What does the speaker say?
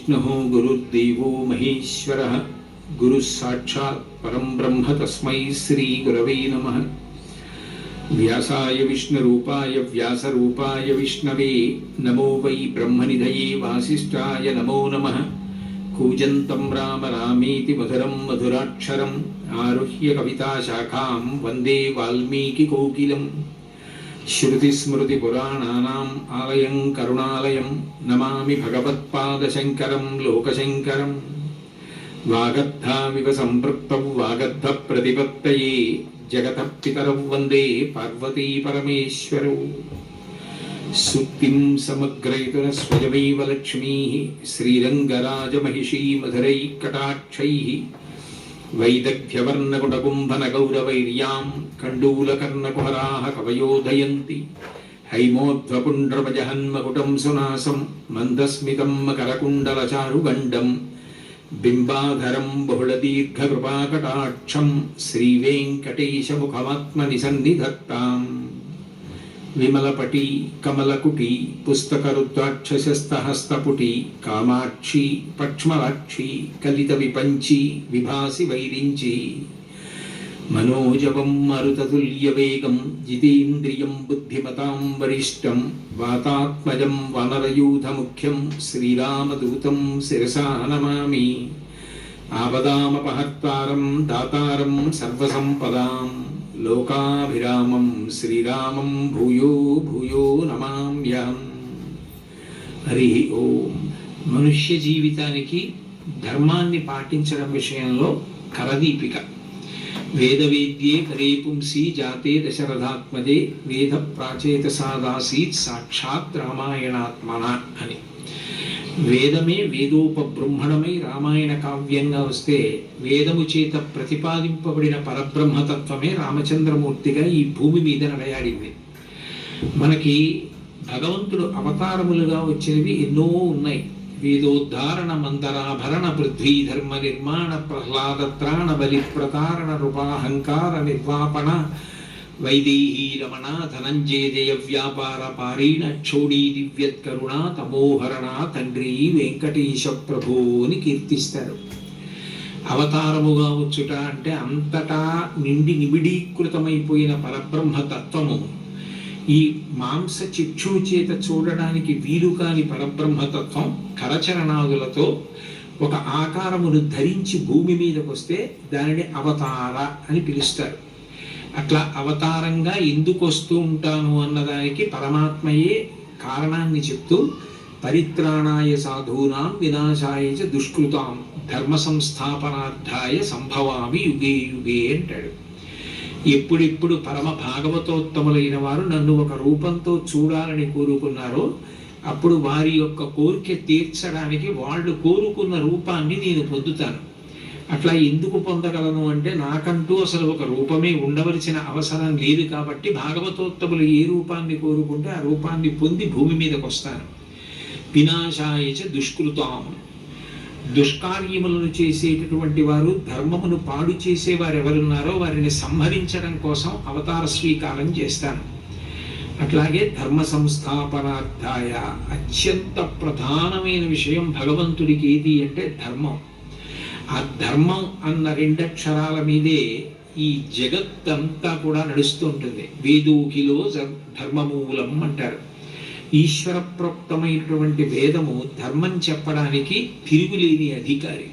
विष्णु गुरुर्देव महेश्वर। गुरु साक्षात् परम ब्रह्म तस्म श्री गुरव नम। व्यासा विष्णु व्यास विष्णवे। नमो वै ब्रह्म ब्रह्मनिधये वासीय नमो नम। कूजन्तं राम रामेति मधुरं मधुराक्षरम्। आरुह्य वंदे वंदे वाल्मीकिकोकिलम्। श्रुतिस्मृतिपुराणानाम् आलयं करुणालयं नमामि भगवत्पादशङ्करं लोकशङ्करम् वागद्धामिव सम्पृक्तौ वागद्धप्रतिपत्तये जगतः पितरौ वन्दे पार्वतीपरमेश्वरौ सुक्तिं समग्रयितुनः स्वयमेव लक्ष्मीः श्रीरङ्गराजमहिषी मधुरैः कटाक्षैः వైదగ్ధ్యవర్ణకుటకుంభనగౌరవైర్యాం కండూలకర్ణకుహరాహ కవయోధయంతి హైమోధ్వకుండ్రవజహన్మకుటం సునాసం మందస్మితం మకరకుండలచారుగండం బింబాధరం బహుళదీర్ఘకృపాకటాక్షం శ్రీవేంకటేశముఖమాత్మని సన్నిధత్తాం విమలపటి కమలకుటి పుస్తకరుద్రాక్షసస్తహస్తపుటి కామాక్షి పక్ష్మలాక్షి కలిత విపంచి విభాసి వైరించి మనోజవం మరుతతుల్యవేగం జితేంద్రియం బుద్ధిమతాం వరిష్టం వాతాత్మజం వనరయూధముఖ్యం శ్రీరామదూతం శిరసా నమామి ఆపదామపహర్తారం దాతారం సర్వసంపదాం లోకాభిరామం శ్రీరామం భూయో భూయో నమామ్యం హరి ఓం. మనుష్య జీవితానికి ధర్మాన్ని పాటించడం విషయంలో కరదీపిక. వేదవేద్యే కరే పుంసి జాతే దశరథాత్మదే వేద ప్రాచేత సాదాసీత్ సాక్షాత్ రామాయణాత్మన అని. వేదమే వేదోపబ్రహ్మణమై రామాయణ కావ్యంగా వస్తే వేదము చేత ప్రతిపాదింపబడిన పరబ్రహ్మతత్వమే రామచంద్రమూర్తిగా ఈ భూమి మీద నడయాడింది. మనకి భగవంతుడు అవతారములుగా వచ్చినవి ఎన్నో ఉన్నాయి. వేదోద్ధారణ మందరాభరణ పృథ్వీ ధర్మ నిర్మాణ ప్రహ్లాద త్రాణ బలి ప్రతారణ రూపాహంకార నిర్వాపణ వైదేహీ రమణ ధనంజయ జయ వ్యాపార పారీణ క్షోడీ దివ్యత్కరుణ తమోహరణ తండ్రి వెంకటేశ ప్రభు అని కీర్తిస్తారు. అవతారముగా వచ్చుట అంటే అంతటా నిండి నిబిడీకృతమైపోయిన పరబ్రహ్మ తత్వము. ఈ మాంస చిక్షు చేత చూడడానికి వీలు కాని పరబ్రహ్మతత్వం కరచరణాదులతో ఒక ఆకారమును ధరించి భూమి మీదకి వస్తే దానిని అవతార అని పిలుస్తారు. అట్లా అవతారంగా ఎందుకు వస్తూ ఉంటాను అన్నదానికి పరమాత్మయే కారణాన్ని చెప్తూ పరిత్రాణాయ సాధూనాం వినాశాయ చ దుష్కృతాం ధర్మ సంస్థాపనార్థాయ సంభవామి యుగే యుగే అంటాడు. ఎప్పుడెప్పుడు పరమ భాగవతోత్తములైన వారు నన్ను ఒక రూపంతో చూడాలని కోరుకున్నారో అప్పుడు వారి యొక్క కోరిక తీర్చడానికి వాళ్ళు కోరుకున్న రూపాన్ని నేను పొందుతాను. అట్లా ఎందుకు పొందగలను అంటే నాకంటూ అసలు ఒక రూపమే ఉండవలసిన అవసరం లేదు కాబట్టి భాగవతోత్తములు ఏ రూపాన్ని కోరుకుంటే ఆ రూపాన్ని పొంది భూమి మీదకు వస్తాను వినాశాయచ దుష్కృతాం. దుష్కార్యములను చేసేటటువంటి వారు ధర్మమును పాడు చేసేవారు ఎవరున్నారో వారిని సంహరించడం కోసం అవతార స్వీకారం చేస్తాను అట్లాగే ధర్మ సంస్థాపనార్థాయ అత్యంత ప్రధానమైన విషయం భగవంతుడికి ఏది అంటే ధర్మం. ఆ ధర్మం అన్న రెండక్షరాల మీదే ఈ జగత్తంతా కూడా నడుస్తూ ఉంటుంది. వేదోకిలో ధర్మమూలం అంటారు. ఈశ్వర ప్రోక్తమైనటువంటి వేదము ధర్మం చెప్పడానికి తిరుగులేని అధికారి.